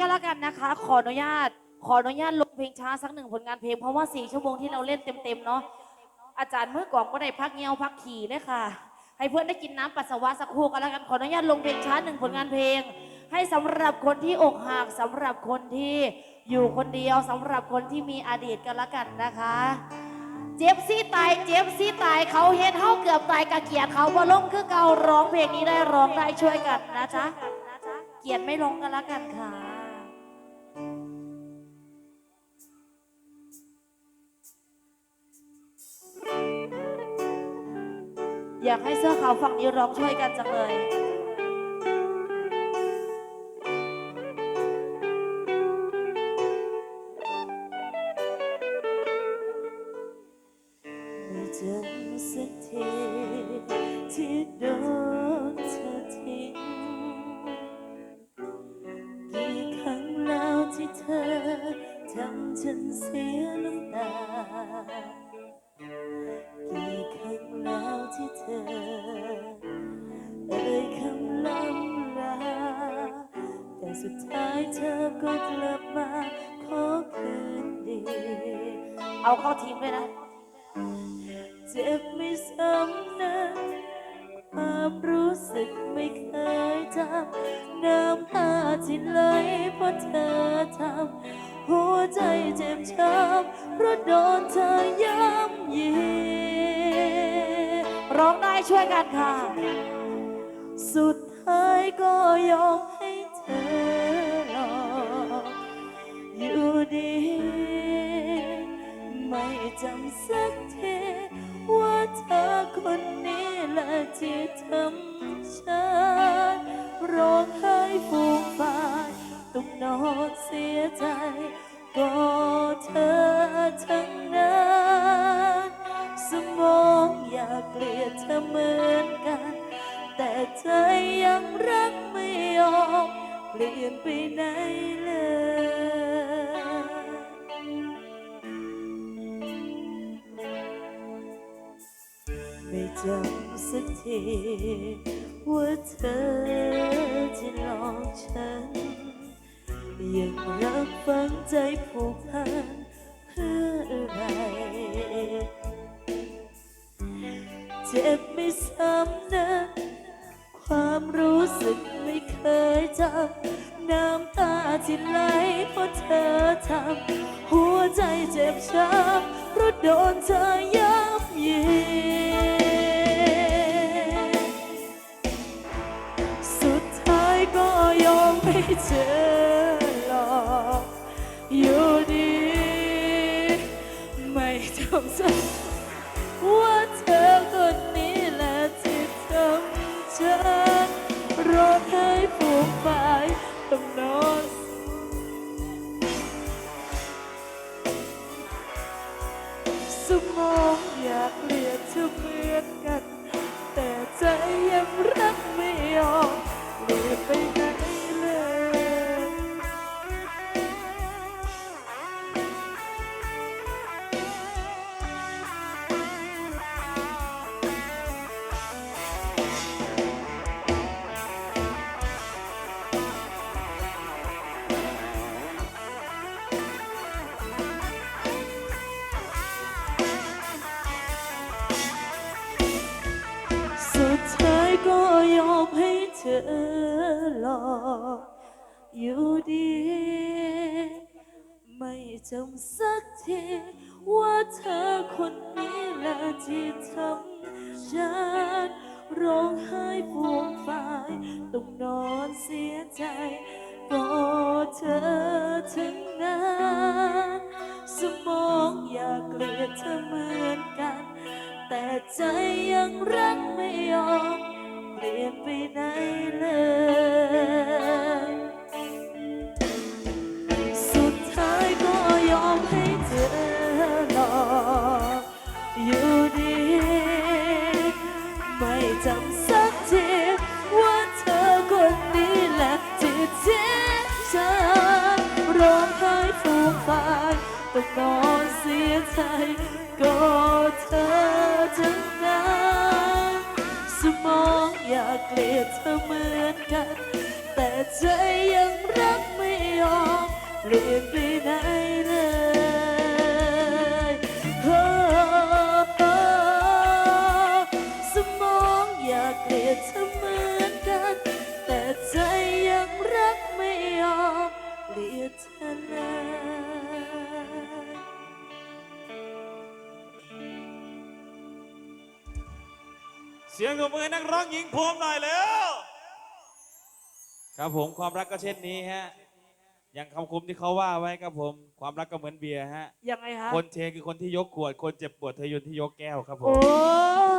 ก็แล้วกันนะคะ ขออนุญาต ขออนุญาตลงเพลงช้าสักหนึ่งผลงานเพลงเพราะว่าสี่ชั่วโมงที่เราเล่นเต็มๆเนาะอาจารย์เมื่อก่องก็ได้พักเงียวพักขี่ด้วยค่ะ ให้เพื่อนได้กินน้ำปัสสาวะสักครู่ก็แล้วกันขออนุญาตลงเพลงช้าหนึ่งผลงานเพลง ให้สำหรับคนที่อกหักสำหรับคนที่อยู่คนเดียวสำหรับคนที่มีอดีตกันละกันนะคะ เจ็บซี่ตายเจ็บซี่ตายเขาเฮ็ดเฮาเกือบตายกะเกียดเขาบ่ลงคือเก่าร้องเพลงนี้ได้ร้องได้ช่วยกันนะจ๊ะเกียดไม่ลงกันละกันค่ะ อยากให้เสื้อขาวฝั่งนี้ร้องช่วยกันจังเลยจำสักทีที่โดนเธอทิ้งกี่ครั้งแล้วที่เธอทำฉันเสียน้ำตากี่ ที่เธอ เอ่ยคำล่ำลา แต่สุดท้ายเธอก็กลับมาขอคืนดี เอาเข้าทีมด้วยนะ เจ็บไม่ซ้ำนะความรู้สึกไม่เคยจำน้ำตาที่ไหลเพราะเธอทำหัวใจเจ็บช้ำเพราะโดนเธอย้ำ ช่วยกันค่ะ สุดท้ายก็ยอมให้เธอหลอกอยู่ดี ไม่จำสักทีว่าเธอคนนี้แหละที่ทำฉันร้องไห้ฟูมฟายต้องนอนเสียใจ ก็เธอทั้งนั้น มองอยากเกลียดเธอเหมือนกัน แต่ใจยังรักไม่ยอมเปลี่ยนไปไหนเลยไม่จำสักทีว่าเธอที่หลอกฉัน ยังรักฝังใจผูกพันเพื่ออะไร เจ็บไม่ซ้ำนะความรู้สึกไม่เคยจำน้ำตาที่ไหลเพราะเธอทำหัวใจเจ็บช้ำเพราะโดนเธอยับยีสุดท้ายก็ยอมให้เธอหลอกอยู่ดี ไม่จำสัก ร้องไห้ฟูมฟายต้องนอน ให้เธอหลอกอยู่ดี ไม่จำสักที ว่าเธอคนนี้แหละที่ทำฉันร้องไห้ฟูมฟายต้องนอนเสียใจก็เธอทั้งนั้นสมองอยากเกลียดเธอเหมือนกัน แต่ใจยังรักไม่ยอม ลี่ยนไปไหนเลย สุดท้ายก็ยอมให้เธอหลอกอยู่ดี ไม่จำสักทีว่าเธอคนนี้แหละที่ทิ้งฉันร้องไห้ฟูมฟายต้องนอนเสียใจก็เธอทั้ง เกลียดเธอเหมือนกัน แต่ใจยังรักไม่ยอเปลี่ยนไปไหน สียงของมือให้นักร้องหญิงภูมิหน่อยเร็วครับผมความรักก็เช่นนี้ฮะ อย่างคำคมที่เขาว่าไว้ครับผม ความรักก็เหมือนเบียร์ฮะ ยังไงฮะ คนเทคือคนที่ยกขวด คนเจ็บปวดเธอยุนที่ยกแก้วครับผโอ้ม